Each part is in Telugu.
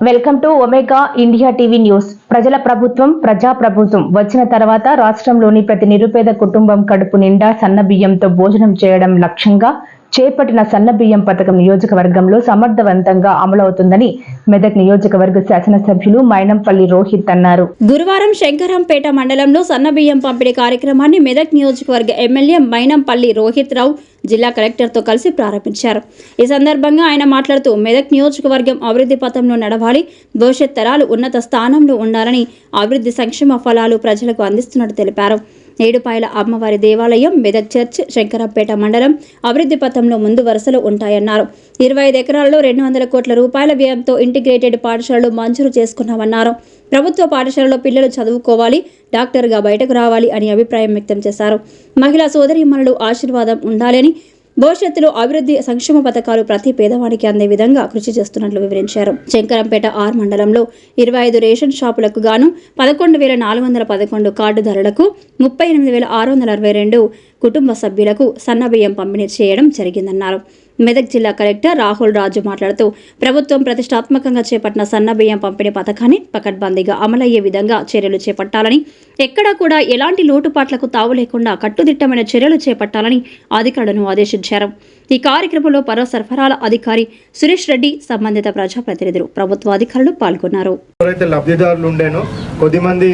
Welcome to Omega India TV news ప్రజల ప్రభుత్వం ప్రజా ప్రభుత్వం వచ్చిన తర్వాత రాష్ట్రంలోని ప్రతి నిరుపేద కుటుంబం కడుపు నిండా సన్నబియ్యంతో భోజనం చేయడం లక్ష్యంగా చేపట్టిన సన్నబియ్యం పథకం నియోజకవర్గంలో సమర్థవంతంగా అమలవుతుందని మెదక్ నియోజకవర్గ శాసనసభ్యులు మైనంపల్లి రోహిత్ అన్నారు. గురువారం శంకరంపేట మండలంలో సన్నబియ్యం పంపిణీ కార్యక్రమాన్ని మెదక్ నియోజకవర్గ ఎమ్మెల్యే మైనంపల్లి రోహిత్ రావు జిల్లా కలెక్టర్తో కలిసి ప్రారంభించారు. ఈ సందర్భంగా ఆయన మాట్లాడుతూ మెదక్ నియోజకవర్గం అభివృద్ధి పథంలో నడవాలి భవిష్యత్ తరాలు ఉన్నత స్థానంలో ఉండాలని అభివృద్ధి సంక్షేమ ఫలాలు ప్రజలకు అందిస్తున్నట్టు తెలిపారు. ఏడుపాయల అమ్మవారి దేవాలయం మెదక్ చర్చ్ శంకరంపేట మండలం అభివృద్ధి పథంలో ముందు వరుసలో ఉంటాయన్నారు. ఇరవై ఐదు ఎకరాల్లో రెండు వందల కోట్ల రూపాయల వ్యయంతో ఇంటిగ్రేటెడ్ పాఠశాలలు మంజూరు చేసుకున్నామన్నారు. ప్రభుత్వ పాఠశాలలో పిల్లలు చదువుకోవాలి డాక్టర్గా బయటకు రావాలి అని అభిప్రాయం వ్యక్తం చేశారు. మహిళా సోదరిమణులు ఆశీర్వాదం ఉండాలని భవిష్యత్తులో అభివృద్ధి సంక్షేమ పథకాలు ప్రతి పేదవాడికి అందే విధంగా కృషి చేస్తున్నట్లు వివరించారు. శంకరంపేట ఆర్ మండలంలో ఇరవై ఐదు రేషన్ షాపులకు గాను పదకొండు వేల నాలుగు వందల పదకొండు కార్డుదారులకు ముప్పై ఎనిమిది వేల ఆరు వందల అరవై రెండు కుటుంబ సభ్యులకు సన్నబియ్యం పంపిణీ చేయడం జరిగిందన్నారు. మెదక్ జిల్లా కలెక్టర్ రాహుల్ రాజు మాట్లాడుతూ ప్రభుత్వం ప్రతిష్టాత్మకంగా చేపట్టిన సన్నబియ్యం పంపిణీ పథకాన్ని పకడ్బందీగా అమలయ్యే విధంగా చర్యలు చేపట్టాలని ఎక్కడా కూడా ఎలాంటి లోటుపాట్లకు తావు లేకుండా కట్టుదిట్టమైన చర్యలు చేపట్టాలని అధికారులను ఆదేశించారు. ఈ కార్యక్రమంలో పౌర సరఫరాల అధికారి సురేష్ రెడ్డి సంబంధిత ప్రజాప్రతినిధులు ప్రభుత్వ అధికారులు పాల్గొన్నారు. ఎవరైతే లబ్ధిదారులు ఉండేనో కొద్దిమంది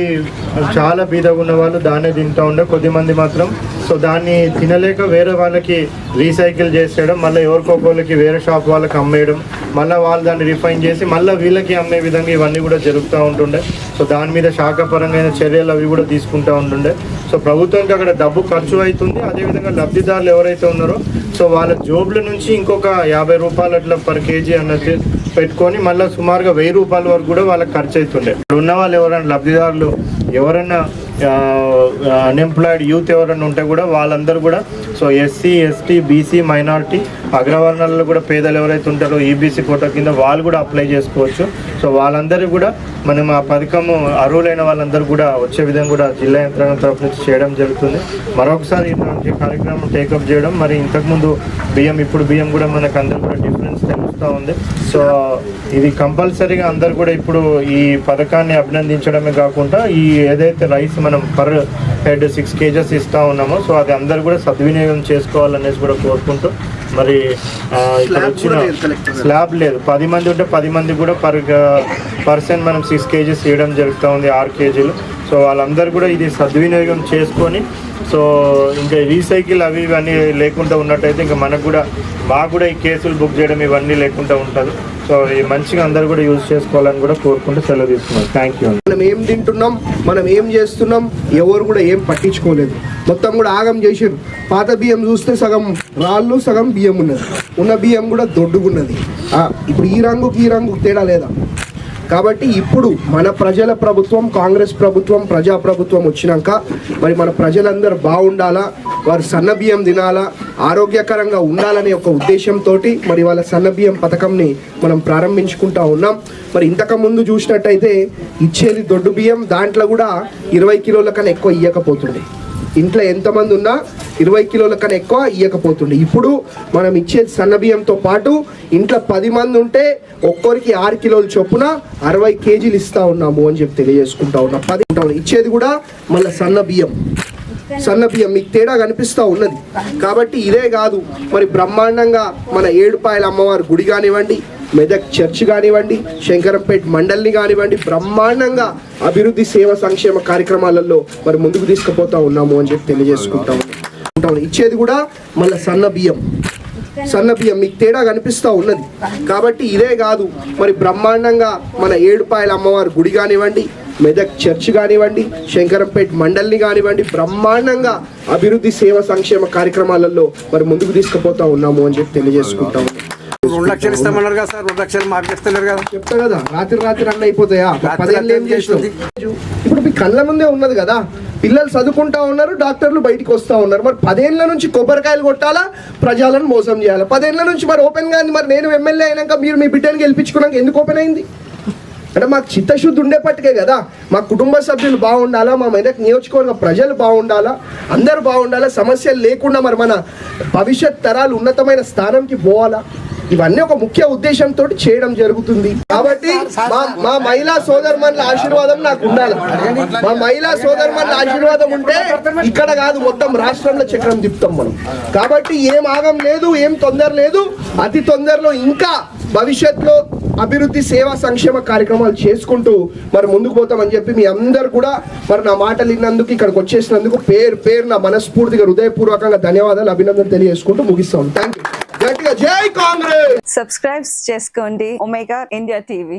చాలా బీదగా ఉన్న వాళ్ళు దాన్నే తింటూ ఉండే కొద్దిమంది మాత్రం. సో దాన్ని తినలేక వేరే వాళ్ళకి రీసైకిల్ చేసేయడం మళ్ళీ ఎవరికోకోళ్ళకి వేరే షాప్ వాళ్ళకి అమ్మేయడం మళ్ళీ వాళ్ళు దాన్ని రిఫైన్ చేసి మళ్ళీ వీళ్ళకి అమ్మే విధంగా ఇవన్నీ కూడా జరుగుతూ ఉంటుండే. సో దాని మీద శాఖపరంగా చర్యలు అవి కూడా తీసుకుంటూ ఉంటుండే. సో ప్రభుత్వానికి అక్కడ డబ్బు ఖర్చు అవుతుంది. అదేవిధంగా లబ్ధిదారులు ఎవరైతే ఉన్నారో సో వాళ్ళ జోబుల నుంచి ఇంకొక యాభై రూపాయలు అట్లా పర్ కేజీ అన్నది పెట్టుకొని మళ్ళీ సుమారుగా వెయ్యి రూపాయల వరకు కూడా వాళ్ళకి ఖర్చు అవుతుండే. ఉన్న వాళ్ళు ఎవరైనా లబ్ధిదారులు ఎవరైనా అన్ఎంప్లాయిడ్ యూత్ ఎవరైనా ఉంటే కూడా వాళ్ళందరూ కూడా so SC ST BC minority అగ్రవర్ణాలలో కూడా పేదలు ఎవరైతే ఉంటారో ఈబీసీ కోట కింద వాళ్ళు కూడా అప్లై చేసుకోవచ్చు. సో వాళ్ళందరూ కూడా మనం ఆ పథకము అర్హులైన వాళ్ళందరూ కూడా వచ్చే విధంగా కూడా జిల్లా యంత్రాంగం తరఫు నుంచి చేయడం జరుగుతుంది. మరొకసారి ఇటువంటి కార్యక్రమం టేకప్ చేయడం మరి ఇంతకుముందు బియ్యం ఇప్పుడు బియ్యం కూడా మనకు అందరూ కూడా డిఫరెన్స్ తెలుస్తూ ఉంది. సో ఇది కంపల్సరీగా అందరు కూడా ఇప్పుడు ఈ పథకాన్ని అభినందించడమే కాకుండా ఈ ఏదైతే రైస్ మనం పర్ హెడ్ సిక్స్ కేజెస్ ఇస్తా ఉన్నామో సో అది అందరు కూడా సద్వినియోగం చేసుకోవాలనేసి కూడా కోరుకుంటూ మరి ఇక్కడ వచ్చిన స్లాబ్ లేదు పది మంది ఉంటే పది మంది కూడా పర్ పర్సన్ మనం సిక్స్ కేజీస్ ఇవ్వడం జరుగుతూ ఉంది ఆరు కేజీలు. సో వాళ్ళందరూ కూడా ఇది సద్వినియోగం చేసుకొని సో ఇంకా రీసైకిల్ అవి ఇవన్నీ లేకుండా ఉన్నట్టయితే ఇంకా మనకు కూడా మాకు కూడా ఈ కేసులు బుక్ చేయడం ఇవన్నీ లేకుండా ఉంటుంది. సో ఈ మంచిగా అందరూ కూడా యూజ్ చేసుకోవాలని కూడా కోరుకుంటూ సెలవు తీసుకున్నాం. థ్యాంక్ యూ మనం ఏం తింటున్నాం మనం ఏం చేస్తున్నాం ఎవరు కూడా ఏం పట్టించుకోలేదు. మొత్తం కూడా ఆగం చేసారు పాత బియ్యం చూస్తే సగం రాళ్ళు సగం బియ్యం ఉన్నది. ఉన్న బియ్యం కూడా దొడ్డుగున్నది. ఇప్పుడు ఈ రంగుకి ఈ రంగుకి తేడా లేదా? కాబట్టి ఇప్పుడు మన ప్రజల ప్రభుత్వం కాంగ్రెస్ ప్రభుత్వం ప్రజా ప్రభుత్వం వచ్చినాక మరి మన ప్రజలందరూ బాగుండాలా? వారు సన్న బియ్యం తినాలా? ఆరోగ్యకరంగా ఉండాలనే ఒక ఉద్దేశంతో మరి వాళ్ళ సన్న బియ్యం పథకంని మనం ప్రారంభించుకుంటా ఉన్నాం. మరి ఇంతకు ముందు చూసినట్టయితే ఇచ్చేది దొడ్డు బియ్యం దాంట్లో కూడా ఇరవై కిలోల కన్నా ఎక్కువ ఇవ్వకపోతుంది ఇంట్లో ఎంతమంది ఉన్నా ఇరవై కిలోల కన్నా ఎక్కువ ఇవ్వకపోతుండే ఇప్పుడు మనం ఇచ్చేది సన్న బియ్యంతో పాటు ఇంట్లో పది మంది ఉంటే ఒక్కొరికి ఆరు కిలోలు చొప్పున అరవై కేజీలు ఇస్తా ఉన్నాము అని చెప్పి తెలియజేసుకుంటా ఉన్నాం. పది ఇచ్చేది కూడా మళ్ళీ సన్న బియ్యం. సన్న బియ్యం. మీకు తేడా కనిపిస్తూ ఉన్నది. కాబట్టి ఇదే కాదు. మరి బ్రహ్మాండంగా మన ఏడుపాయల అమ్మవారి గుడి కానివ్వండి మెదక్ చర్చ్ కానివ్వండి శంకరంపేట మండలిని కానివ్వండి బ్రహ్మాండంగా అభివృద్ధి సేవ సంక్షేమ కార్యక్రమాలలో మరి ముందుకు తీసుకుపోతా ఉన్నాము అని చెప్పి తెలియజేసుకుంటాము ఉంటాం. ఇచ్చేది కూడా మళ్ళీ సన్న బియ్యం. సన్న బియ్యం మీకు తేడా కనిపిస్తూ ఉన్నది. కాబట్టి ఇదే కాదు మరి బ్రహ్మాండంగా మన ఏడుపాయల అమ్మవారి గుడి కానివ్వండి మెదక్ చర్చ్ కానివ్వండి శంకరంపేట మండలిని కానివ్వండి బ్రహ్మాండంగా అభివృద్ధి సేవ సంక్షేమ కార్యక్రమాలలో మరి ముందుకు తీసుకుపోతా ఉన్నాము అని చెప్పి తెలియజేసుకుంటాము రెండు లక్షలు ఇస్తామన్నారు కదా సార్ రెండు లక్షలు కదా. చెప్తా కదా రాత్రి రాత్రి అన్న అయిపోతాయా? పదేళ్ళు ఏం చేసినావు ఇప్పుడు మీ కళ్ళ ముందే ఉన్నది కదా. పిల్లలు చదువుకుంటా ఉన్నారు డాక్టర్లు బయటికి వస్తూ ఉన్నారు. మరి పదేళ్ళ నుంచి కొబ్బరికాయలు కొట్టాలా? ప్రజలను మోసం చేయాలి? పదేళ్ళ నుంచి మరి ఓపెన్గా మరి నేను ఎమ్మెల్యే అయినాక మీరు మీ బిడ్డని గెలిపించుకున్నాక ఎందుకు ఓపెన్ అయింది? అంటే మాకు చిత్తశుద్ధి ఉండేపట్టుకే కదా. మా కుటుంబ సభ్యులు బాగుండాలా? మా మెదక్ నియోజకవర్గ ప్రజలు బాగుండాలా? అందరూ బాగుండాలా? సమస్యలు లేకుండా మరి మన భవిష్యత్ తరాలు ఉన్నతమైన స్థానంకి పోవాలా? ఇవన్నీ ఒక ముఖ్య ఉద్దేశంతో చేయడం జరుగుతుంది. కాబట్టి మా మా మహిళా సోదరుమణుల ఆశీర్వాదం నాకు ఉండాలి. మా మహిళా సోదరుమణుల ఆశీర్వాదం ఉంటే ఇక్కడ కాదు మొత్తం రాష్ట్రంలో చక్రం తిప్పుతాం మనం. కాబట్టి ఏం ఆగం లేదు ఏం తొందర లేదు. అతి తొందరలో ఇంకా భవిష్యత్తులో అభివృద్ధి సేవా సంక్షేమ కార్యక్రమాలు చేసుకుంటూ మరి ముందుకు పోతామని చెప్పి మీ అందరు కూడా మరి నా మాటలు విన్నందుకు ఇక్కడికి వచ్చేసినందుకు పేరు పేరు నా మనస్ఫూర్తిగా హృదయపూర్వకంగా ధన్యవాదాలు అభినందన తెలియజేసుకుంటూ ముగిస్తాను థ్యాంక్ యూ గట్టిగా జై కాంగ్రెస్ సబ్స్క్రైబ్ చేసుకోండి ఒమేగా ఇండియా టీవీ